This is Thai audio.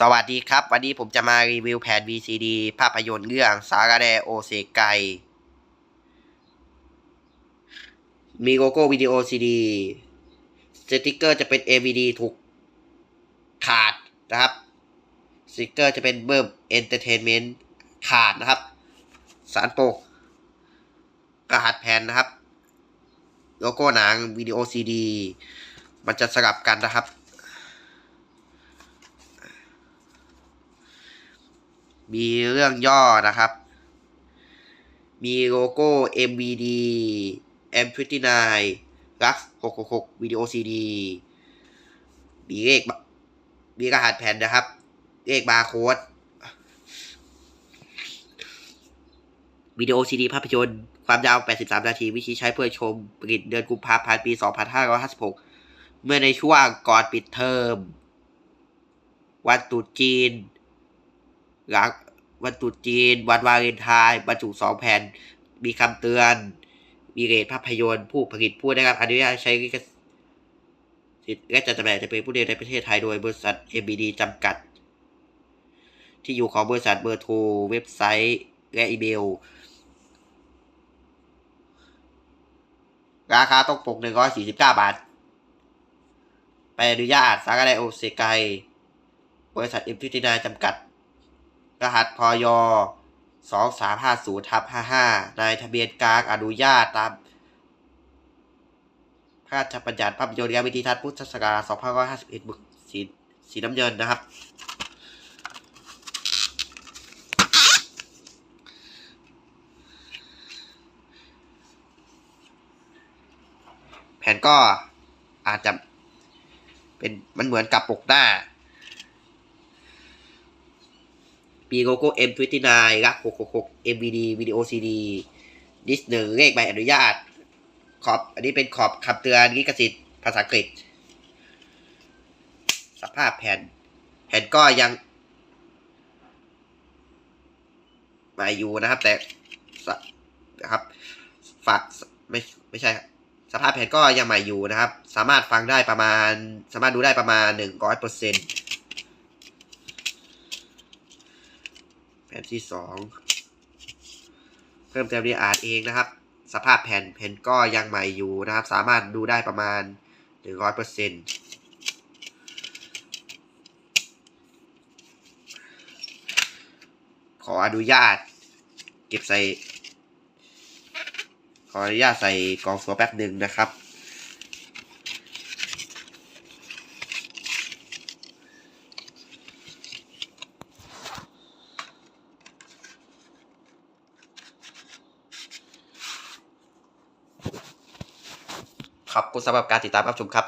สวัสดีครับ วันนี้ผมจะมารีวิวแผ่น VCD ภาพยนตร์เรื่องสารแดโอเซไกมีโลโก้วิดีโอซีดีสติกเกอร์จะเป็น AVD ถูกขาดนะครับสติกเกอร์จะเป็นเบิร์มเอนเตอร์เทนเมนต์ขาดนะครับ สารปกรหัสแผ่นนะครับ โลโก้หนังวิดีโอซีดี มันจะสลับกันนะครับ มีเรื่องย่อนะครับ มีโลโก้ MVD M29 Lux 666วิดีโอ CD มีเลขมีรหัสแผ่นนะครับ เลขบาร์โค้ดวิดีโอ CD ภาพยนตร์ความยาว 83 นาที วิธีใช้เพื่อชมผลิตเดือนกุมภาพันธ์ปี 2556 เมื่อในช่วงก่อนปิดเทอม วันตรุษจีน หลังวันตุจีน วันวาเลนไทน์บรรจุสองแผ่น มีคำเตือน มีเรทภาพยนตร์ผู้ผลิตผู้ได้รับอนุญาตใช้ลิขสิทธิ์และจัดจำหน่ายจะเป็นผู้เดียวในประเทศไทยโดยบริษัท MBD จำกัด ที่อยู่ของบริษัทเบอร์โทรเว็บไซต์และอีเมลราคาต้องปก149บาท ไปอนุญาตสากาไดโอเซไกบริษัทเอ็มทินาจำกัด รหัสพยสองสามห้าศูนย์ทับห้าห้านายทะเบียนกลางอนุญาตตามพระราชบัญญัติภาพยนตร์และวิธีทัศน์พุทธศักราช2551บึกสีสีน้ำเงินนะครับ แผ่นก็อาจจะเป็นมันเหมือนกับปกหน้า มีโลโก้ M29 รัก 666 MVD วิดีโอ CD ดิสหนึ่งเลขใบอนุญาต ขอบ อันนี้เป็นขอบคำเตือนลิขสิทธิ์ภาษาอังกฤษ สภาพแผ่น แผ่นก็ยัง มาอยู่นะครับ แต่นะครับ ฝากไม่ไม่ใช่สภาพแผ่นก็ยังใหม่อยู่นะครับ สามารถฟังได้ประมาณ สามารถดูได้ประมาณหนึ่งร้อยเปอร์เซ็นต์ แผ่ นที่สองเพิ่มเติมดีอาร์ตเองนะครับ สภาพแผ่นแผ่นก็ยังใหม่อยู่นะครับ สามารถดูได้ประมาณหนึ่งร้อยเปอร์เซ็นต์ขออนุญาต เก็บใส่ ขออนุญาตใส่กล่องสัวแป๊บหนึ่งนะครับ ครับคุณสำหรับการติดตามรับชมครับ